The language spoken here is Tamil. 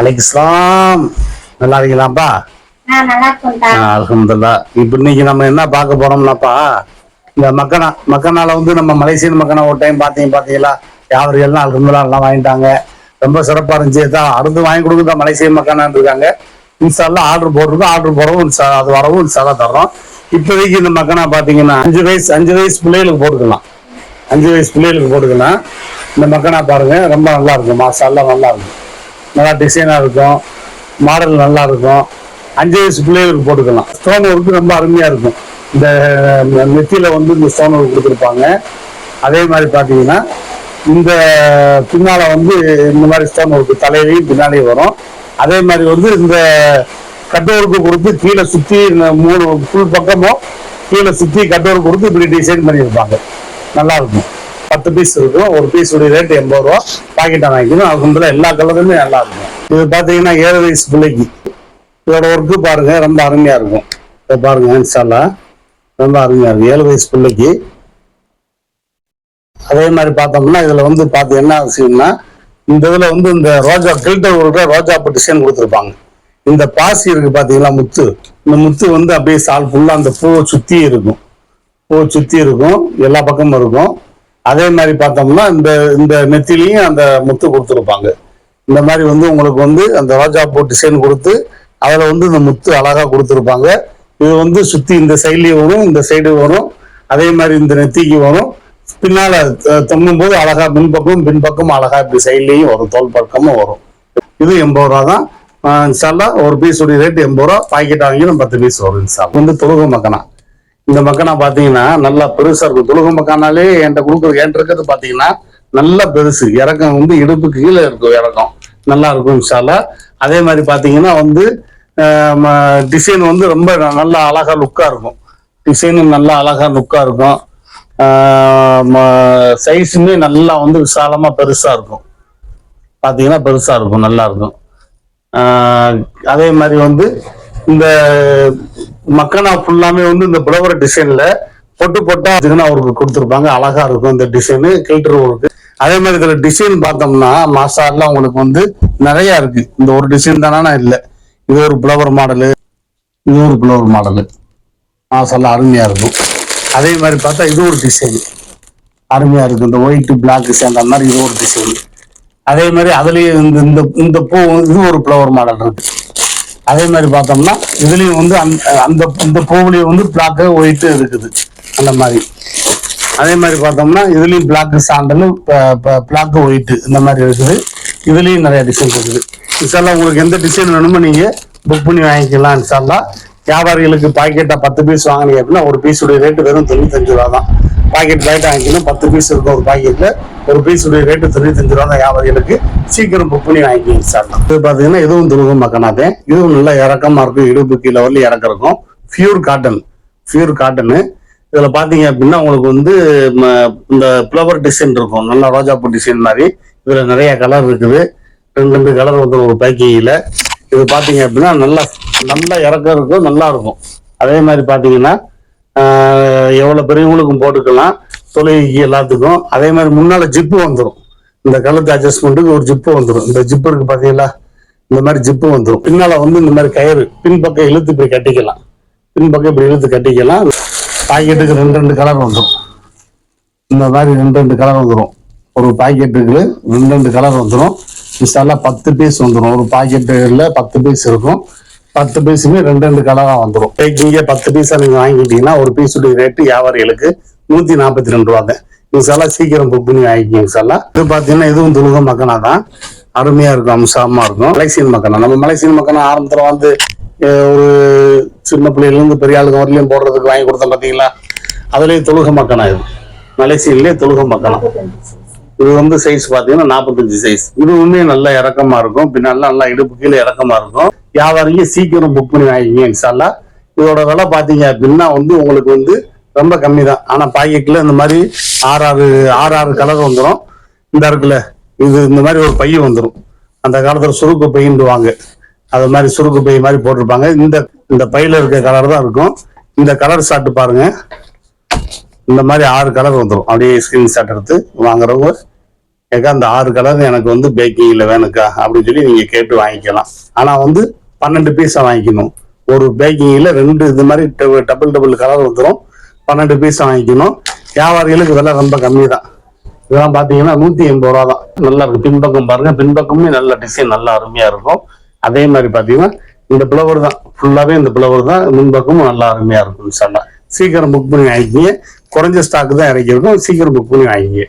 அலைக்குஸ்லாம் நல்லா இருக்கீங்களாப்பா அலமதுல்லா இப்போ இன்னைக்கு நம்ம என்ன பார்க்க போறோம்னாப்பா? இந்த மக்கனா மக்கனால வந்து நம்ம மலேசியன் மக்கனா ஒரு டைம் பார்த்தீங்க பார்த்தீங்களா? யாவரியெல்லாம் அலமதுல்லா எல்லாம் வாங்கிட்டாங்க. ரொம்ப சிறப்பா இருந்துச்சு. தான் அடுத்து வாங்கி கொடுக்குறதா மலேசியன் மக்கானான்னு இருக்காங்க. இன்ஸ்டால்லாம் ஆர்டர் போட்டிருக்கோம். ஆர்டர் போடவும் அது வரவும் இன்ஸ்டாலா தர்றோம். இப்போதைக்கு இந்த மக்கனா பார்த்தீங்கன்னா அஞ்சு வயசு அஞ்சு வயசு பிள்ளைகளுக்கு போட்டுக்கலாம். அஞ்சு வயசு பிள்ளைகளுக்கு போட்டுக்கலாம். இந்த மக்கனா பாருங்க ரொம்ப நல்லா இருக்கும். மாசாலாம் நல்லா இருக்கும். நல்லா டிசைனாக இருக்கும். மாடல் நல்லா இருக்கும். அஞ்சு வயசு பிள்ளைகளுக்கு போட்டுக்கலாம். ஸ்டோன் ஒர்க்கு ரொம்ப அருமையாக இருக்கும். இந்த நெத்தியில் வந்து இந்த ஸ்டோன் ஒர்க் கொடுத்துருப்பாங்க. அதே மாதிரி பார்த்தீங்கன்னா இந்த பின்னால் வந்து இந்த மாதிரி ஸ்டோன் ஒர்க்கு தலையிலையும் பின்னாலேயும் வரும். அதே மாதிரி வந்து இந்த கட்டோருக்கு கொடுத்து கீழே சுற்றி மூணு ஃபுல் பக்கமும் கீழே சுற்றி கட்டோருக்கு கொடுத்து இப்படி டிசைன் பண்ணியிருப்பாங்க. நல்லா இருக்கும். பத்து பீஸ் இருக்கும் ஒரு பீஸ் உடைய ரேட் எண்பது ரூபா. பாக்கெட்டாக வாங்கிக்கணும். அதுக்கு முதல்ல எல்லா கலருமே நல்லா இருக்கும். இது பார்த்தீங்கன்னா ஏழு வயசு பிள்ளைக்கு. இதோட ஒர்க்கு பாருங்க. ரொம்ப அருமையா இருக்கும். இதை பாருங்க இன்ஷால்லா. ரொம்ப அருமையா இருக்கும். ஏழு வயசு பிள்ளைக்கு. அதே மாதிரி பார்த்தோம்னா இதுல வந்து பார்த்து என்ன விஷயம்னா இந்த இதுல வந்து இந்த ரோஜா கில்டர் உள்ள ரோஜா டிசைன் கொடுத்துருப்பாங்க. இந்த பாசி இருக்கு பாத்தீங்களா முத்து. இந்த முத்து வந்து அப்படியே சால் ஃபுல்லா அந்த பூவை சுத்தி இருக்கும். பூவை சுத்தி இருக்கும். எல்லா பக்கமும் இருக்கும். அதே மாதிரி பார்த்தோம்னா இந்த இந்த நெத்திலையும் அந்த முத்து கொடுத்துருப்பாங்க. இந்த மாதிரி வந்து உங்களுக்கு வந்து அந்த ரோஜா பூ டிசைன் கொடுத்து அதில் வந்து இந்த முத்து அழகாக கொடுத்துருப்பாங்க. இது வந்து சுற்றி இந்த சைட்லேயும் வரும் இந்த சைடு வரும். அதே மாதிரி இந்த நெத்திக்கு வரும். பின்னால் தொங்கும் போது அழகாக பின்பக்கம் பின்பக்கமும் அழகாக இப்படி சைட்லேயும் வரும். தோல் பக்கமும் வரும். இது எண்பது ரூபா தான். இன்ஷால்லா ஒரு பீஸ் உடைய ரேட் எண்பது ரூபா. பாக்கெட் வாங்கியும் பத்து பீஸ் வரும் இன்ஷா வந்து தொழுக மக்கனா. இந்த மக்கனா பாத்தீங்கன்னா நல்லா பெருசா இருக்கும். தொழுக மக்கானாலே என்கிட்ட கொடுக்குறது என்கிட்ட இருக்கிறது பாத்தீங்கன்னா நல்லா பெருசு. இறக்கம் வந்து இடுப்புக்கு கீழே இருக்கும் இறக்கம். நல்லா இருக்கும் இன்ஷால்லா அதே மாதிரி பாத்தீங்கன்னா வந்து டிசைன் வந்து ரொம்ப நல்லா அழகா லுக்கா இருக்கும். டிசைனும் நல்லா அழகா லுக்கா இருக்கும். சைஸுமே நல்லா வந்து விசாலமா பெருசா இருக்கும். பாத்தீங்கன்னா பெருசா இருக்கும் நல்லா இருக்கும். அதே மாதிரி வந்து இந்த மக்கனா ஃபுல்லாமே வந்து இந்த புலவர டிசைன்ல பொட்டு பொட்டா இதுக்குன்னு அவருக்கு கொடுத்துருப்பாங்க. அழகா இருக்கும் இந்த டிசைனு கில்டர் ஒர்க்கு அதே மாதிரி இதுல டிசைன் பார்த்தோம்னா மாசாலாம் உங்களுக்கு வந்து நிறைய இருக்கு. இந்த ஒரு டிசைன் தானா இல்லை. இது ஒரு புலவர் மாடலு இது ஒரு புலவர் மாடலு மாசாலாம் அருமையா இருக்கும். அதே மாதிரி பார்த்தா இது ஒரு டிசைன் அருமையா இருக்கு. இந்த ஒயிட் பிளாக் சேர்ந்த மாதிரி இது ஒரு டிசைன் அதே மாதிரி அதுலயே இந்த இந்த இந்த பூ இது ஒரு ஃப்ளவர் மாடல் இருக்கு. அதே மாதிரி பார்த்தோம்னா இதுலயும் வந்து அந்த அந்த இந்த பூவுலயும் வந்து பிளாக்கு ஒயிட்டு இருக்குது. அந்த மாதிரி. அதே மாதிரி பார்த்தோம்னா இதுலயும் பிளாக் சாண்டல் பிளாக் ஒயிட் இந்த மாதிரி இருக்குது. இதுலயும் நிறைய டிசைன் இருக்குது. இன்ஷால்லா உங்களுக்கு எந்த டிசைன் வேணுமோ நீங்க புக் பண்ணி வாங்கிக்கலாம் இன்ஷால்லா வியாபாரிகளுக்கு பாக்கெட்டா பத்து பீஸ் வாங்கினீங்க அப்படின்னா ஒரு பீஸுடைய ரேட்டு வெறும் தொண்ணூத்தஞ்சு ரூபா தான். பாக்கெட் ரைட் வாங்கிக்கணும் பத்து பீஸ் இருக்கும் ஒரு பாக்கெட்ல ஒரு பீஸுடைய ரேட்டு தொண்ணூத்தஞ்சு ரூபா தான் வியாபாரிகளுக்கு சீக்கிரம் புக் பண்ணி வாங்கிக்கிங்க சார் இது பாத்தீங்கன்னா இதுவும் துருவம் மக்கனாதே இதுவும் நல்லா இறக்கமா இருக்கும். இடுப்பு கீழே வரல இறக்கம் இருக்கும். பியூர் காட்டன் பியூர் காட்டனு இதுல பாத்தீங்க அப்படின்னா உங்களுக்கு வந்து ம, இந்த ஃப்ளவர் டிசைன் இருக்கும். நல்லா ரோஜாப்பூ டிசைன் மாதிரி. இதுல நிறைய கலர் இருக்குது. ரெண்டு ரெண்டு கலர் வந்து ஒரு பேக்கிங்ல இது பாத்தீங்க அப்படின்னா நல்லா நல்லா இறக்கம் இருக்கும். நல்லா இருக்கும். அதே மாதிரி பாத்தீங்கன்னா எவ்வளோ பெரியவங்களுக்கும் போட்டுக்கலாம். தொழிலுக்கு எல்லாத்துக்கும். அதே மாதிரி முன்னால் ஜிப்பு வந்துடும் இந்த கழுத்து அட்ஜஸ்ட்மெண்ட்டுக்கு ஒரு ஜிப்பு வந்துடும் இந்த ஜிப்பு இருக்கு பார்த்தீங்களா இந்த மாதிரி ஜிப்பு வந்துடும் பின்னால் வந்து இந்த மாதிரி கயிறு. பின்பக்கம் இழுத்து இப்படி கட்டிக்கலாம். பின்பக்கம் இப்படி இழுத்து கட்டிக்கலாம். பாக்கெட்டுக்கு ரெண்டு ரெண்டு கலர் வந்துடும் இந்த மாதிரி ரெண்டு ரெண்டு கலர் வந்துடும் ஒரு பாக்கெட்டுக்கு ரெண்டு ரெண்டு கலர் வந்துடும் மிஸ்டாலாம் பத்து பீஸ் வந்துடும் ஒரு பாக்கெட்டுல பத்து பீஸ் இருக்கும். பத்து பீஸுமே ரெண்டு ரெண்டு கலராக வந்துடும் பேக்கிங்க பத்து பீஸாக நீங்கள் வாங்கிக்கிட்டீங்கன்னா ஒரு பீஸுடைய ரேட்டு வியாபாரிகளுக்கு நூற்றி நாற்பத்தி ரெண்டு ரூபா தான். இன்ஷால்லாம் சீக்கிரம் புக் பண்ணி வாங்கிக்கோங்க இன்ஷால்லாம் இது பார்த்தீங்கன்னா இதுவும் துலுக மக்கனா தான். அருமையாக இருக்கும் அம்சமாக இருக்கும். மலேசியன் மக்கனா. நம்ம மலேசியன் மக்கனா ஆரம்பத்தில் வந்து ஒரு சின்ன பிள்ளையிலேருந்து பெரிய ஆளுங்க வரலையும் போடுறதுக்கு வாங்கி கொடுத்தோம் பார்த்தீங்களா அதுலேயும் தொழுக மக்கனா இது. மலேசியன்லயே தொழுக மக்கனா. இது வந்து சைஸ் பாத்தீங்கன்னா நாற்பத்தஞ்சு சைஸ் இதுவுமே நல்ல இறக்கமா இருக்கும். பின்னால நல்லா இடுப்பு கீழே இறக்கமா இருக்கும். வியாபாரிங்க சீக்கிரம் புக் பண்ணி வாங்கிங்க இன்ஷால்லா. இதோட விலை பாத்தீங்க அப்படின்னா வந்து உங்களுக்கு வந்து ரொம்ப கம்மி தான். ஆனா பாக்கெட்ல இந்த மாதிரி ஆறு ஆறு ஆறு ஆறு கலர் வந்துடும் இந்த இருக்குல்ல இது இந்த மாதிரி ஒரு பை வந்துடும் அந்த காலத்துல சுருக்கு பையன்டுவாங்க அது மாதிரி சுருக்கு பை மாதிரி போட்டிருப்பாங்க. இந்த இந்த பையில இருக்க கலர் தான் இருக்கும். இந்த கலர் சாப்பிட்டு பாருங்க. இந்த மாதிரி ஆறு கலர் வந்துடும் அப்படியே ஸ்கிரீன்ஷாட் எடுத்து வாங்குறவங்க ஏக்கா அந்த ஆறு கலர் எனக்கு வந்து பேக்கிங்கில் வேணுக்கா? அப்படின்னு சொல்லி நீங்கள் கேட்டு வாங்கிக்கலாம். ஆனால் வந்து பன்னெண்டு பீஸை வாங்கிக்கணும். ஒரு பேக்கிங்கில் ரெண்டு இது மாதிரி டபுள் டபுள் கலர் வந்துடும் பன்னெண்டு பீஸை வாங்கிக்கணும். வியாபாரிகளுக்கு விலை ரொம்ப கம்மி தான் இதெல்லாம் பார்த்தீங்கன்னா நூற்றி எண்பது ரூபா தான். நல்லா இருக்கும். பின்பக்கம் பாருங்க. பின்பக்கமே நல்ல டிசைன் நல்லா அருமையாக இருக்கும். அதே மாதிரி பார்த்தீங்கன்னா இந்த பிளவர் தான். ஃபுல்லாகவே இந்த பிளவர் தான். முன்பக்கமும் நல்லா அருமையாக இருக்கும் சண்டை சீக்கிரம் புக் பண்ணி வாங்கிக்கிங்க. குறைஞ்ச ஸ்டாக்கு தான் இறக்கியிருக்கோம். சீக்கிரம் புக் பண்ணி வாங்கிங்க